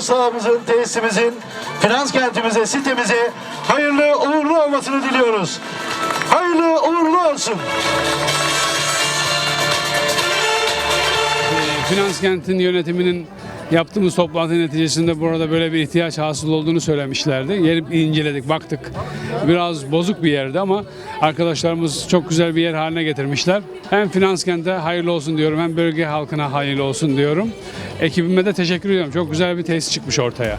sahamızın, tesisimizin, finans kentimize, sitemize hayırlı uğurlu olmasını diliyoruz. Hayırlı uğurlu olsun. Finans kentin yönetiminin yaptığımız toplantı neticesinde burada böyle bir ihtiyaç hasıl olduğunu söylemişlerdi. Gelip inceledik, baktık. Biraz bozuk bir yerdi ama arkadaşlarımız çok güzel bir yer haline getirmişler. Hem finans kente hayırlı olsun diyorum hem bölge halkına hayırlı olsun diyorum. Ekibime de teşekkür ediyorum. Çok güzel bir tesis çıkmış ortaya.